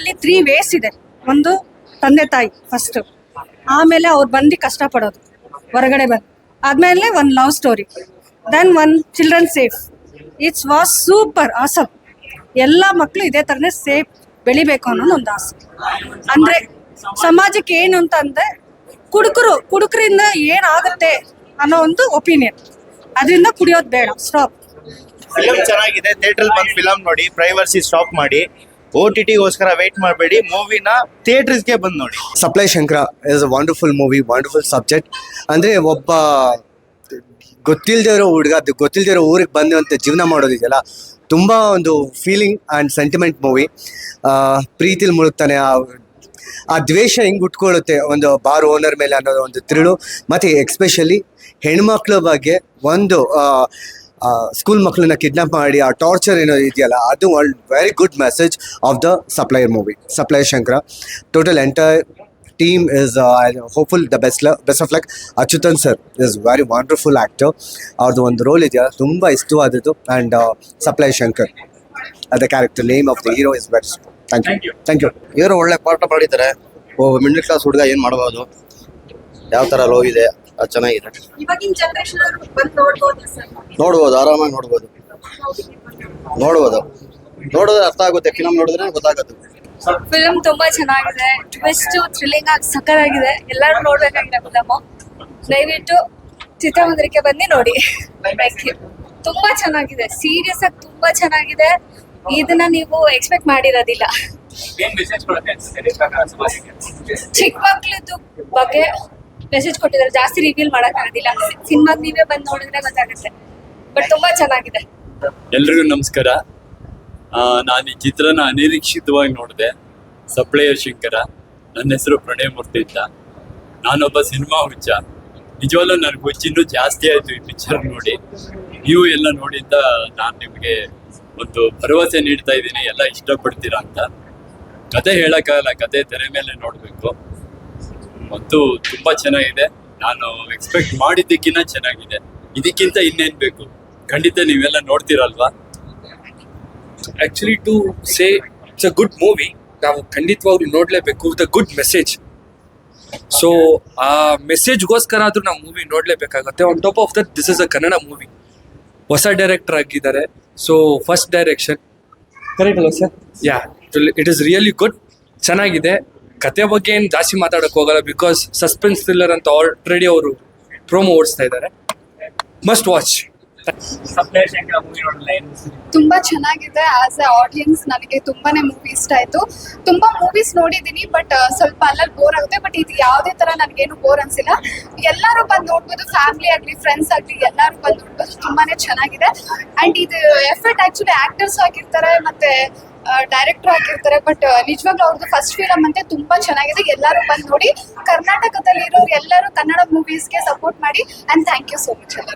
ಇದರಲ್ಲಿ three ways ಇದೆ. ಒಂದು ತಂದೆ ತಾಯಿ ಫಸ್ಟ್ ಆಮೇಲೆ ಅವ್ರು ಬಂದು ಕಷ್ಟಪಡೋದು. ಹೊರಗಡೆ ಬಂದು. ಆದ್ಮೇಲೆ ಒಂದು love story then one children safe it's was super awesome ಎಲ್ಲ ಮಕ್ಕಳು ಇದೇ ಥರನೇ ಸೇಫ್ ಬೆಳಿಬೇಕು ಅನ್ನೋದು ಒಂದು ಆಸೆ. ಅಂದರೆ ಸಮಾಜಕ್ಕೆ ಏನು ಅಂತ ಅಂದ್ರೆ ಕುಡುಕರು, ಕುಡುಕರಿಂದ ಏನಾಗುತ್ತೆ ಅನ್ನೋ ಒಂದು ಒಪಿನಿಯನ್ ಅದರಿಂದ ಕುಡಿಯೋದು ಬೇಡ. ಸ್ಟಾಪ್ ಫಿಲಮ್ ಚೆನ್ನಾಗಿದೆ. ಥಿಯೇಟರ್ ಬಂದು ಫಿಲಮ್ ನೋಡಿ ಪ್ರೈವರ್ಸಿ ಸ್ಟಾಪ್ ಮಾಡಿ. ಓ ಟಿ ಟಿಗೋಸ್ಕರ ವೆಯ್ಟ್ ಮಾಡಬೇಡಿ. ಮೂವಿನ ಥಿಯೇಟರ್ಸ್ಗೆ ಬಂದು ನೋಡಿ. Supply Shankara is a wonderful movie wonderful subject ಅಂದರೆ ಒಬ್ಬ ಗೊತ್ತಿಲ್ಲದೆ ಇರೋ ಹುಡುಗ ಗೊತ್ತಿಲ್ಲದೆ ಇರೋ ಊರಿಗೆ ಬಂದಂತೆ ಜೀವನ ಮಾಡೋದಿದೆಯಲ್ಲ, ತುಂಬ ಒಂದು ಫೀಲಿಂಗ್ ಆ್ಯಂಡ್ ಸೆಂಟಿಮೆಂಟ್ ಮೂವಿ ಪ್ರೀತಿಲಿ ಮುಳುಗ್ತಾನೆ. ಆ ಆ ದ್ವೇಷ ಹೆಂಗೆ ಉಟ್ಕೊಳ್ಳುತ್ತೆ ಒಂದು ಬಾರ್ ಓನರ್ ಮೇಲೆ ಅನ್ನೋದು ಒಂದು ತಿರುಳು. ಮತ್ತು ಎಕ್ಸ್ಪೆಷಲಿ ಹೆಣ್ಮಕ್ಳ ಬಗ್ಗೆ ಒಂದು ಸ್ಕೂಲ್ ಮಕ್ಕಳನ್ನ ಕಿಡ್ನಾಪ್ ಮಾಡಿ ಆ ಟಾರ್ಚರ್ ಏನೋ ಇದೆಯಲ್ಲ ಅದು ಒಂದು very good message of the supplier movie supplier Shankara total entire team is hopeful the best best of luck Achyutan sir is very wonderful actor ಅವ್ರದ್ದು ಒಂದು ರೋಲ್ ಇದೆಯಲ್ಲ ತುಂಬ ಇಷ್ಟವಾದದ್ದು. ಆ್ಯಂಡ್ ಸಪ್ಲೈ ಶಂಕರ್ ಅದ character name of the hero is best thank you thank you ಇವರು ಒಳ್ಳೆ ಪಾಠ ಮಾಡಿದ್ದಾರೆ. ಓ ಮಿಡ್ಲ್ ಕ್ಲಾಸ್ ಹುಡುಗ ಏನು ಮಾಡ್ಬೋದು? ಯಾವ ಥರ ಲೋ ಇದೆ? ಅದು ಚೆನ್ನಾಗಿದೆ. ಇವಾಗಿನ ಜನರೇಷನ್ ಬಂದು ನೋಡ್ಬೋದು ಆರಾಮಾಗಿ ನೋಡ್ಬೋದು. ನೋಡ್ಬೋದು. ನೋಡಿದ್ರೆ ಅರ್ಥ ಆಗುತ್ತೆ ಫಿಲಮ್ ನೋಡಿದ್ರೆ ಗೊತ್ತಾಗುತ್ತೆ. ಫಿಲಮ್ ತುಂಬಾ ಚೆನ್ನಾಗಿದೆ. ಟ್ವಿಸ್ಟ್ ಥ್ರಿಲ್ಲಿಂಗ್ ಆಗಿ ಸಕ್ಕತ್ತಾಗಿದೆ ಎಲ್ಲರೂ ನೋಡ್ಬೇಕಾಗಿದೆ ಫಿಲಮ್ ದಯವಿಟ್ಟು ಚಿತ್ರಮಂದಿರಕ್ಕೆ ಬನ್ನಿ ನೋಡಿ. ತುಂಬಾ ಚೆನ್ನಾಗಿದೆ. ಸೀರಿಯಸ್ ಆಗಿ ತುಂಬಾ ಚೆನ್ನಾಗಿದೆ. ಇದನ್ನ ನೀವು ಎಕ್ಸ್ಪೆಕ್ಟ್ ಮಾಡಿರೋದಿಲ್ಲ. ಚಿಕ್ಕ ಮಕ್ಳದ್ದು ಬಗ್ಗೆ ಮೆಸೇಜ್ ಕೊಟ್ಟಿದ್ದಾರೆ. ಜಾಸ್ತಿ ರಿವೀಲ್ ಮಾಡಕ್ ಆಗೋದಿಲ್ಲ. ಸಿನಿಮಾ ನೀವೇ ಬಂದು ನೋಡಿದ್ರೆ ಗೊತ್ತಾಗುತ್ತೆ. ಬಟ್ ತುಂಬಾ ಚೆನ್ನಾಗಿದೆ. ಎಲ್ರಿಗೂ ನಮಸ್ಕಾರ. ನಾನು ಈ ಚಿತ್ರನ ಅನಿರೀಕ್ಷಿತವಾಗಿ ನೋಡಿದೆ. ಸಪ್ಲೈಯರ್ ಶಂಕರ. ನನ್ನ ಹೆಸರು ಪ್ರಣಯ ಮೂರ್ತಿ ಅಂತ. ನಾನೊಬ್ಬ ಸಿನಿಮಾ ಹುಚ್ಚ. ನಿಜವಲ್ಲೂ ನನಗೆ ಹುಚ್ಚಿನ್ನೂ ಜಾಸ್ತಿ ಆಯ್ತು ಈ ಪಿಕ್ಚರ್ ನೋಡಿ. ನೀವು ಎಲ್ಲ ನೋಡಿ ಅಂತ ನಾನು ನಿಮಗೆ ಒಂದು ಭರವಸೆ ನೀಡ್ತಾ ಇದ್ದೀನಿ. ಎಲ್ಲ ಇಷ್ಟಪಡ್ತೀರಾ ಅಂತ. ಕತೆ ಹೇಳಕ್ಕಾಗಲ್ಲ. ಕತೆ ತೆರೆ ಮೇಲೆ ನೋಡಬೇಕು. ಮತ್ತು ತುಂಬಾ ಚೆನ್ನಾಗಿದೆ. ನಾನು ಎಕ್ಸ್ಪೆಕ್ಟ್ ಮಾಡಿದ್ದಕ್ಕಿಂತ ಚೆನ್ನಾಗಿದೆ. ಇದಕ್ಕಿಂತ ಇನ್ನೇನು ಬೇಕು? ಖಂಡಿತ ನೀವೆಲ್ಲ ನೋಡ್ತೀರಲ್ವಾ? Actually to say it's a good movie ನಾವು ಖಂಡಿತವಾಗ್ಲೂ ನೋಡಲೇಬೇಕು. With a good message so ಆ ಮೆಸೇಜ್ಗೋಸ್ಕರ ಆದ್ರೂ ನಾವು movie ನೋಡ್ಲೇಬೇಕಾಗತ್ತೆ. On top of that this is a Kannada movie ಹೊಸ ಡೈರೆಕ್ಟರ್ ಆಗಿದ್ದಾರೆ. ಸೊ ಫಸ್ಟ್ ಡೈರೆಕ್ಷನ್ ಕರೆಕ್ಟ್ ಅಲ್ಲ sir yeah it is really good ಚೆನ್ನಾಗಿದೆ. ಕತೆ ಬಗ್ಗೆ ಏನು ಜಾಸ್ತಿ ಮಾತಾಡೋಕೆ ಹೋಗಲ್ಲ ಬಿಕಾಸ್ ಸಸ್ಪೆನ್ಸ್ ಥ್ರಿಲ್ಲರ್ ಅಂತ ಆಲ್ರೆಡಿ ಅವರು ಪ್ರೋಮೋ ಓಡಿಸ್ತಾ ಇದ್ದಾರೆ ಮಸ್ಟ್ ವಾಚ್ ತುಂಬಾ ಚೆನ್ನಾಗಿದೆ ಆಸ್ ಎ ಆಡಿಯನ್ಸ್ ನನಗೆ ತುಂಬಾನೇ ಮೂವಿ ಇಷ್ಟ ಆಯ್ತು. ತುಂಬಾ ಮೂವೀಸ್ ನೋಡಿದೀನಿ ಬಟ್ ಸ್ವಲ್ಪ ಅಲ್ಲಲ್ಲಿ ಬೋರ್ ಆಗುತ್ತೆ ಬಟ್ ಇದು ಯಾವುದೇ ತರ ನನಗೇನು ಬೋರ್ ಅನ್ಸಿಲ್ಲ. ಎಲ್ಲರೂ ಬಂದು ನೋಡ್ಬೋದು ಫ್ಯಾಮಿಲಿ ಆಗ್ಲಿ ಫ್ರೆಂಡ್ಸ್ ಆಗ್ಲಿ ಎಲ್ಲರೂ ಬಂದು ನೋಡ್ಬೋದು ತುಂಬಾನೇ ಚೆನ್ನಾಗಿದೆ. ಅಂಡ್ ಇದು ಎಫರ್ಟ್ ಆಕ್ಚುಲಿ ಆಕ್ಟರ್ಸ್ ಆಗಿರ್ತಾರೆ ಮತ್ತೆ ಡೈರೆಕ್ಟರ್ ಆಗಿರ್ತಾರೆ ಬಟ್ ನಿಜವಾಗ್ಲೂ ಅವ್ರದ್ದು ಫಸ್ಟ್ ಫಿಲಮ್ ಅಂತೆ ತುಂಬಾ ಚೆನ್ನಾಗಿದೆ. ಎಲ್ಲರೂ ಬಂದು ನೋಡಿ ಕರ್ನಾಟಕದಲ್ಲಿ ಇರೋರು ಎಲ್ಲರೂ ಕನ್ನಡ ಮೂವೀಸ್ಗೆ ಸಪೋರ್ಟ್ ಮಾಡಿ and thank you so much ಎಲ್ಲ